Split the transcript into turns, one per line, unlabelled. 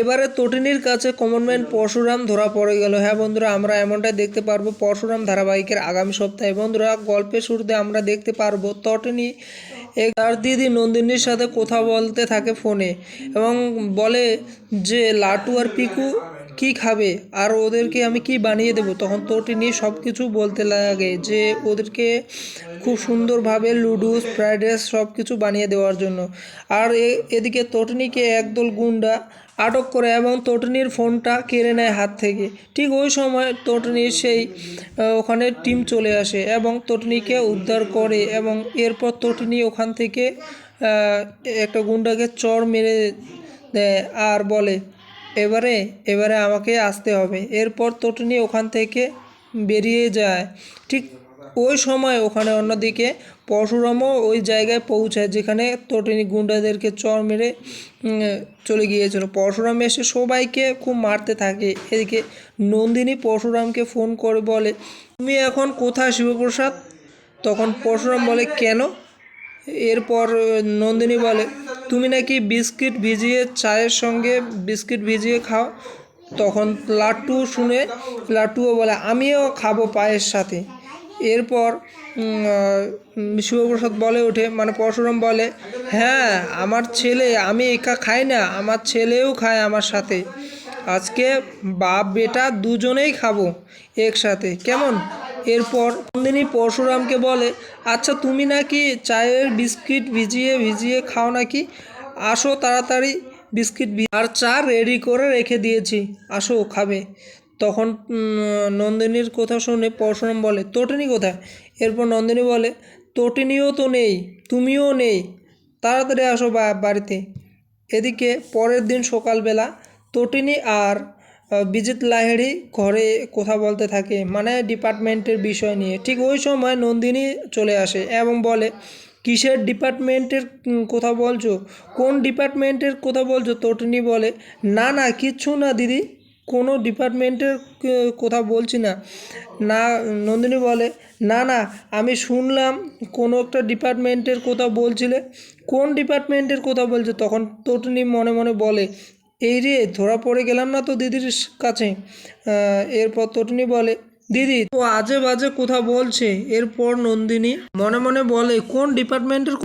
এবারে তটিনীর কাছে কমনম্যান পরশুরাম ধরা পড়ে গেল। হ্যাঁ বন্ধুরা, আমরা এমনটাই দেখতে পারব পরশুরাম ধারাবাহিকের আগামী সপ্তাহে। বন্ধুরা, গল্পের শুরুতে আমরা দেখতে পারব তটিনী তার দিদি নন্দিনীর সাথে কথা বলতে থাকে ফোনে এবং বলে যে, লাটু আর পিকু কি খাবে? আর ওদেরকে আমি কি বানিয়ে দেবো? তখন তটিনী সব কিছু বলতে লাগে যে, ওদেরকে খুব সুন্দরভাবে লুডুস ফ্রাইড রাইস সব কিছু বানিয়ে দেওয়ার জন্য। আর এদিকে তটিনীকে একদল গুন্ডা আটক করে এবং তটিনীর ফোনটা কেড়ে নেয় হাত থেকে। ঠিক ওই সময় তটিনীর সেই ওখানে টিম চলে আসে এবং তটিনীকে উদ্ধার করে এবং এরপর তটিনী ওখান থেকে একটা গুন্ডাকে চর মেরে দেয় আর বলে এবারে এবারে আমাকে আসতে হবে। এরপর তটিনী ওখান থেকে বেরিয়ে যায়। ঠিক ওই সময় ওখানে অন্যদিকে পরশুরামও ওই জায়গায় পৌঁছায়, যেখানে তটিনী গুন্ডাদেরকে চর মেরে চলে গিয়েছিল। পরশুরাম এসে সবাইকে খুব মারতে থাকে। এদিকে নন্দিনী পরশুরামকে ফোন করে বলে, তুমি এখন কোথায় শিবপ্রসাদ? তখন পরশুরাম বলে, কেন? এরপর নন্দিনী বলে তুমি নাকি বিস্কিট ভিজিয়ে চায়ের সঙ্গে বিস্কিট ভিজিয়ে খাও? তখন লাট্টু শুনে লাট্টুও বলে, আমিও খাব পায়ের সাথে। এরপর শিবপ্রসাদ বলে ওঠে মানে পরশুরাম বলে হ্যাঁ আমার ছেলে, আমি একা খাই না, আমার ছেলেও খায় আমার সাথে। আজকে বাপ বেটা দুজনেই খাব একসাথে। কেমন? এরপর নন্দিনী পরশুরামকে বলে আচ্ছা তুমি নাকি চায়ের বিস্কিট ভিজিয়ে ভিজিয়ে খাও নাকি? আসো তাড়াতাড়ি, বিস্কিট আর চা রেডি করে রেখে দিয়েছি, আসো, খাবে। তখন নন্দিনীর কথা শুনে পরশুরাম বলে, তটিনী কোথায়? এরপর নন্দিনী বলে, তটিনীও তো নেই, তুমিও নেই, তাড়াতাড়ি আসো বাড়িতে। এদিকে পরের দিন সকালবেলা তটিনী আর বিজিত লাহিড়ি ঘরে কথা বলতে থাকে মানে ডিপার্টমেন্টের বিষয় নিয়ে। ঠিক ওই সময় নন্দিনী চলে আসে এবং বলে, কিসের ডিপার্টমেন্টের কথা বলছো? কোন ডিপার্টমেন্টের কথা বলছো? তটিনী বলে, না না, কিচ্ছু না, দিদি। কোনো ডিপার্টমেন্টের কথা বলছি না। না, নন্দিনী বলে, না না, আমি শুনলাম কোনো একটা ডিপার্টমেন্টের কথা বলছিলে। কোন ডিপার্টমেন্টের কথা বলছে? তখন তটিনী মনে মনে বলে এই রে, ধরা পড়ে গেলাম না তো দিদির কাছে। এরপর তটনি বলে, দিদি, তো আজে বাজে কোথা বলছে। এরপর নন্দিনী মনে মনে বলে, কোন ডিপার্টমেন্টের